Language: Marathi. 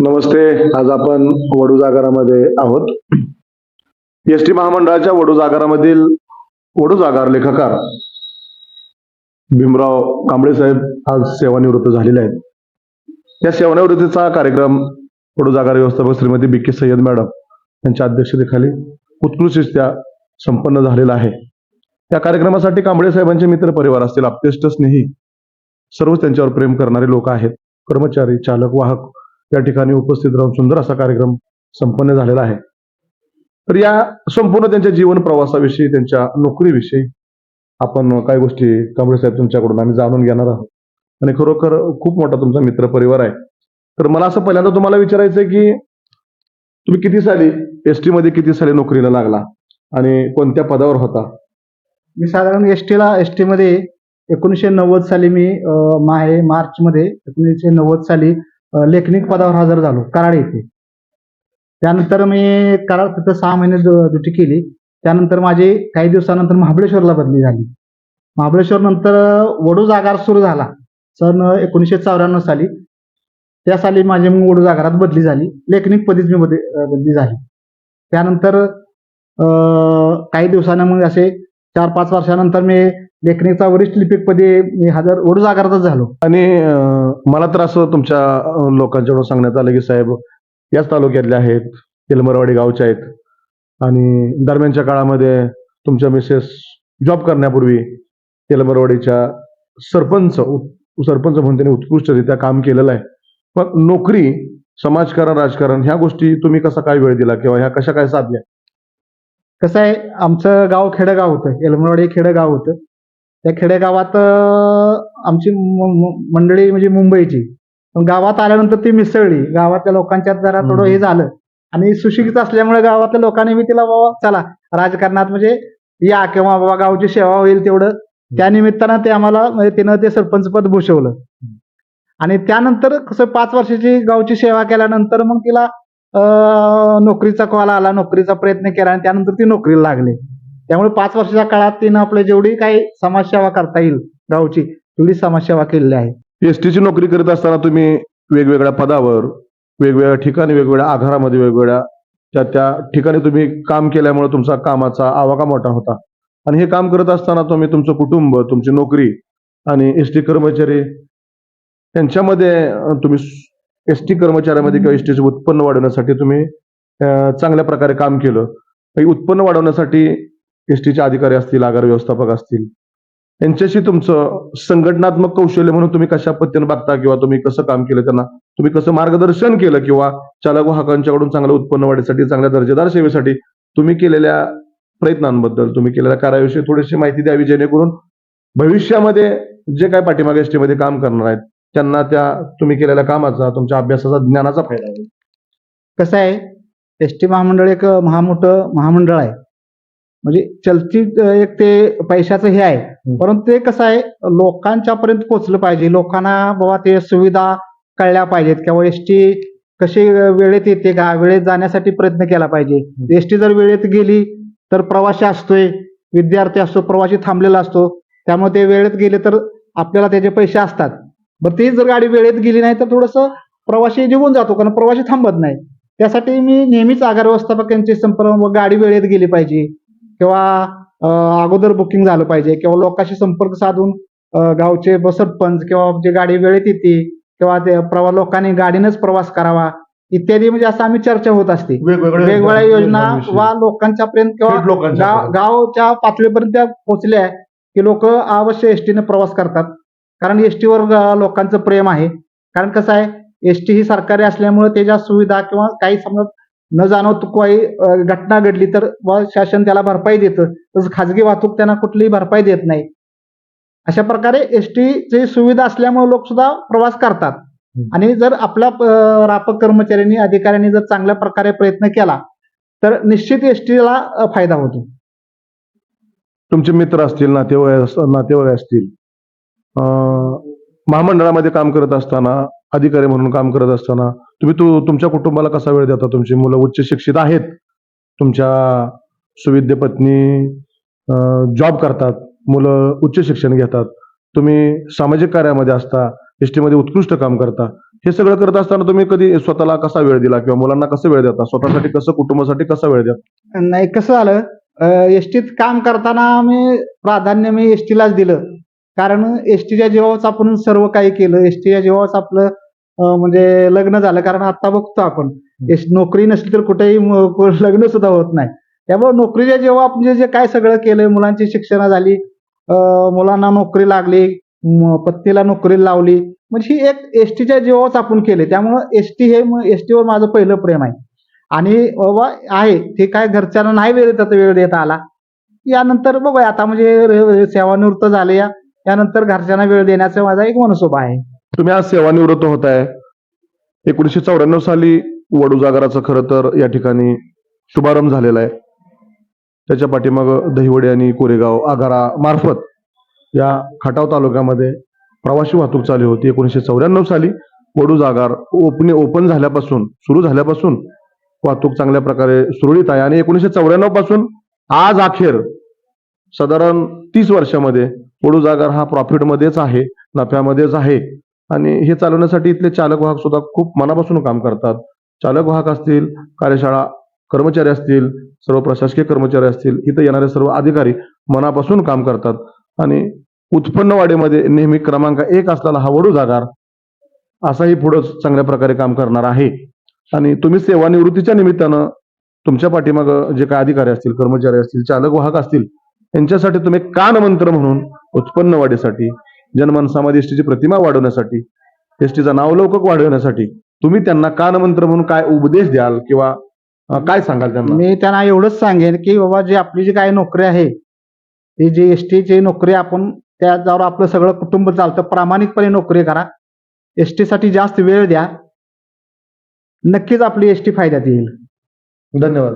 नमस्ते आज आपण वडू जागरामध्ये आहोत. एस टी महामंडळाच्या वडू जागरामधील वडू जागार लेखकार भीमराव कांबळे साहेब आज सेवानिवृत्त झालेले आहेत. या सेवानिवृत्तीचा कार्यक्रम वडू जागार व्यवस्थापक Shrimati B K Sayyad madam यांच्या अध्यक्षतेखाली उत्कृष्टरित्या संपन्न झालेला आहे. या कार्यक्रमासाठी कांबळे साहेबांचे मित्र परिवार असतील आप्तेष्ट स्नेही सर्वच त्यांच्यावर प्रेम करणारे लोक आहेत. कर्मचारी चालक वाहक या ठिकाणी उपस्थित राहून सुंदर असा कार्यक्रम संपन्न झालेला आहे. तर या संपूर्ण त्यांच्या जीवन प्रवासाविषयी त्यांच्या नोकरीविषयी आपण काही गोष्टी कांबळे साहेब तुमच्याकडून आम्ही जाणून घेणार आहोत. आणि खरोखर खूप मोठा तुमचा मित्र परिवार आहे. तर मला असं पहिल्यांदा तुम्हाला विचारायचं आहे की तुम्ही किती साली एस टी मध्ये किती साली नोकरीला लागला आणि कोणत्या पदावर होता? मी साधारण एस टीला एस टीमध्ये एकोणीसशे नव्वद साली मी अं, माहे मार्च मध्ये एकोणीसशे नव्वद साली लेखनिक पदावर हजर झालो कराड येथे. त्यानंतर मी कराड तिथं सहा महिने ड्युटी केली. त्यानंतर माझी काही दिवसानंतर महाबळेश्वरला बदली झाली. महाबळेश्वर नंतर वडू जागार सुरू झाला. सन एकोणीसशे चौऱ्याण्णव साली. त्या साली माझी मग वडू जागारात बदली झाली. लेखनिक पदीच मी बदली बदली झाली. त्यानंतर काही दिवसानं मग असे चार पाच वर्षानंतर मी लेखणीचा वरिष्ठ लिपिकपदी मी हजर वडू जागारातच झालो. आणि मला तर असं तुमच्या लोकांच्याकडून सांगण्यात आलं की साहेब याच तालुक्यातले आहेत तेलमरवाडी गावचे आहेत आणि दरम्यानच्या काळामध्ये तुमच्या मिसेस जॉब करण्यापूर्वी तेलमरवाडीच्या सरपंच सरपंच म्हणून त्यांनी उत्कृष्टरित्या काम केलेलं आहे. पण नोकरी समाजकारण राजकारण ह्या गोष्टी तुम्ही कसा काय वेळ दिला किंवा ह्या कशा काय साधल्या? कसं आहे आमचं गाव खेडेगाव होतं येलमरवाडी हे खेडेगाव होतं. त्या खेडेगावात आमची मंडळी म्हणजे मुंबईची. पण गावात आल्यानंतर ती मिसळली. गावातल्या लोकांच्यात जरा थोडं हे झालं. आणि सुशिक्षित असल्यामुळे गावातल्या लोकांनी मी तिला बाबा चला राजकारणात म्हणजे या किंवा बाबा गावची सेवा होईल तेवढं. त्या निमित्तानं ते आम्हाला म्हणजे तिनं ते सरपंच पद भूषवलं. आणि त्यानंतर कसं पाच वर्षाची गावची सेवा केल्यानंतर मग तिला नोकरीचा कॉल आला नोकरीचा प्रयत्न केला आणि त्यानंतर ती नोकरीला लागली. त्यामुळे पाच वर्षाच्या काळात तिनं आपलं जेवढी काही समाजसेवा करता येईल गावची तेवढी समाजसेवा केलेली आहे. एसटीची नोकरी करत असताना तुम्ही वेगवेगळ्या पदावर वेगवेगळ्या ठिकाणी वेगवेगळ्या आधारामध्ये वेगवेगळ्या त्या त्या ठिकाणी तुम्ही काम केल्यामुळे तुमचा कामाचा आवाका मोठा होता. आणि हे काम करत असताना तुम्ही तुमचं कुटुंब तुमची नोकरी आणि एस टी कर्मचारी यांच्यामध्ये तुम्ही एस टी कर्मचाऱ्यामध्ये किंवा एस टीचे उत्पन्न वाढवण्यासाठी तुम्ही चांगल्या प्रकारे काम केलं. उत्पन्न वाढवण्यासाठी एस टीचे अधिकारी असतील आगार व्यवस्थापक असतील यांच्याशी तुमचं संघटनात्मक कौशल्य म्हणून तुम्ही कशा पद्धतीने बघता किंवा तुम्ही कसं काम केलं त्यांना तुम्ही कसं मार्गदर्शन केलं किंवा चालक वाहकांच्याकडून चांगलं उत्पन्न वाढीसाठी चांगल्या दर्जेदार सेवेसाठी तुम्ही केलेल्या प्रयत्नांबद्दल तुम्ही केलेल्या कार्याविषयी थोडीशी माहिती द्यावी जेणेकरून भविष्यामध्ये जे काय पाठीमागे एसमध्ये काम करणार आहेत त्यांना त्या तुम्ही केलेल्या कामाचा तुमच्या अभ्यासाचा ज्ञानाचा फायदा होईल. कसं आहे? एस टी महामंडळ एक महामोठं महामंडळ आहे. म्हणजे चलती एक ते पैशाचं हे आहे. परंतु ते कसं आहे? लोकांच्या पर्यंत पोहोचलं पाहिजे. लोकांना बाबा ते सुविधा कळल्या पाहिजेत किंवा एस टी कशी वेळेत येते का? वेळेत जाण्यासाठी प्रयत्न केला पाहिजे. एस टी जर वेळेत गेली तर प्रवासी असतोय विद्यार्थी असतो प्रवासी थांबलेला असतो. त्यामुळे ते वेळेत गेले तर आपल्याला त्याचे पैसे असतात. बरं ती जर गाडी वेळेत गेली नाही तर थोडंसं प्रवासी निघून जातो कारण प्रवासी थांबत नाही. त्यासाठी मी नेहमीच आगार व्यवस्थापक यांचे संपर्क व गाडी वेळेत गेली पाहिजे किंवा अगोदर बुकिंग झालं पाहिजे किंवा लोकांशी संपर्क साधून गावचे सरपंच किंवा जे गाडी वेळेत येते किंवा ते प्रवा लोकांनी गाडीनंच प्रवास करावा इत्यादी म्हणजे असं आम्ही चर्चा होत असते. वेगवेगळ्या योजना वा लोकांच्या पर्यंत किंवा. गावच्या पातळीपर्यंत पोहोचल्या की लोक अवश्य एसटीने प्रवास करतात. कारण एसटीवर लोकांचं प्रेम आहे. कारण कसं आहे एसटी ही सरकारी असल्यामुळे त्याच्या सुविधा किंवा काही समजा न जाणवत काही घटना घडली तर व शासन त्याला भरपाई देतं. तसं खाजगी वाहतूक त्यांना कुठलीही भरपाई देत नाही. अशा प्रकारे एसटीची सुविधा असल्यामुळे लोक सुद्धा प्रवास करतात. आणि जर आपल्या रापक कर्मचाऱ्यांनी अधिकाऱ्यांनी जर चांगल्या प्रकारे प्रयत्न केला तर निश्चित एसटीला फायदा होतो. तुमचे मित्र असतील नातेवाईक नातेवाईक असतील महामंडळामध्ये काम करत असताना अधिकारी म्हणून काम करत असताना तुम्ही तू तुमच्या कुटुंबाला कसा वेळ देता? तुमची मुलं उच्च शिक्षित आहेत. तुमच्या सुविद्य पत्नी जॉब करतात. मुलं उच्च शिक्षण घेतात. तुम्ही सामाजिक कार्यामध्ये असता एसमध्ये उत्कृष्ट काम करता. हे सगळं करत असताना तुम्ही कधी स्वतःला कसा वेळ दिला किंवा मुलांना कसं वेळ देता? स्वतःसाठी कसं कुटुंबासाठी कसा वेळ द्या नाही कसं झालं एसटीत काम करताना मी प्राधान्य मी एसटीलाच दिलं. कारण एसटीच्या जीवावरच आपण सर्व काही केलं. एसटीच्या जीवावरच आपलं म्हणजे लग्न झालं. कारण आता बघतो आपण. एस नोकरी नसली तर कुठेही लग्न सुद्धा होत नाही. त्यामुळे नोकरीच्या जेव्हा आपण जे काय सगळं केलं मुलांची शिक्षण झाली मुलांना नोकरी लागली पत्नीला नोकरी लावली. म्हणजे ही एक एसटीच्या जीवावरच आपण केले. त्यामुळं एसटी हे एसटीवर माझं पहिलं प्रेम आहे. आणि बाबा आहे. ते काय घरच्यांना नाही वेळ देता वेळ देता आला. यानंतर बघूया. आता म्हणजे सेवानिवृत्त झाले या. त्यानंतर घरच्यांना वेळ देण्याचा माझा एक मनसोबा आहे. तुम्ही आज सेवानिवृत्त होत आहे एकोणीसशे चौऱ्याण्णव साली वडू जागराचं खरं तर या ठिकाणी शुभारंभ झालेला आहे. त्याच्या पाठीमाग दहिवडे आणि कोरेगाव आगारा मार्फत या खटाव तालुक्यामध्ये प्रवासी वाहतूक चालू होती. एकोणीसशे चौऱ्याण्णव साली वडू जागार ओपन ओपन झाल्यापासून सुरू झाल्यापासून वाहतूक चांगल्या प्रकारे सुरळीत आहे. आणि एकोणीसशे चौऱ्याण्णवपासून आज अखेर साधारण तीस वर्षामध्ये वडू जागार हा प्रॉफिटमध्येच आहे नफ्यामध्येच आहे. आणि हे चालवण्यासाठी इथले चालक वाहक सुद्धा खूप मनापासून काम करतात. चालक वाहक असतील कार्यशाळा कर्मचारी असतील सर्व प्रशासकीय कर्मचारी असतील इथं येणारे सर्व अधिकारी मनापासून काम करतात. आणि उत्पन्न वाढीमध्ये नेहमी क्रमांक एक असलेला हा वडू जागार असाही पुढं चांगल्या प्रकारे काम करणार आहे. आणि तुम्ही सेवानिवृत्तीच्या निमित्तानं तुमच्या पाठीमागं जे काय अधिकारी असतील कर्मचारी असतील चालक वाहक असतील यांच्यासाठी तुम्ही कानमंत्र म्हणून उत्पन्न वाढीसाठी जनमानसामध्ये एसटीची प्रतिमा वाढवण्यासाठी एसटीचा नावलौकिक वाढवण्यासाठी तुम्ही त्यांना कानमंत्र म्हणून काय उपदेश द्याल किंवा काय सांगाल त्यांना? मी त्यांना एवढंच सांगेन की बाबा जी आपली जी काही नोकरी आहे ती जी एस टीची नोकरी आपण त्याच्यावर आपलं सगळं कुटुंब चालतं प्रामाणिकपणे नोकरी करा. एससाठी जास्त वेळ द्या. नक्कीच आपली एस टी फायद्यात येईल. धन्यवाद.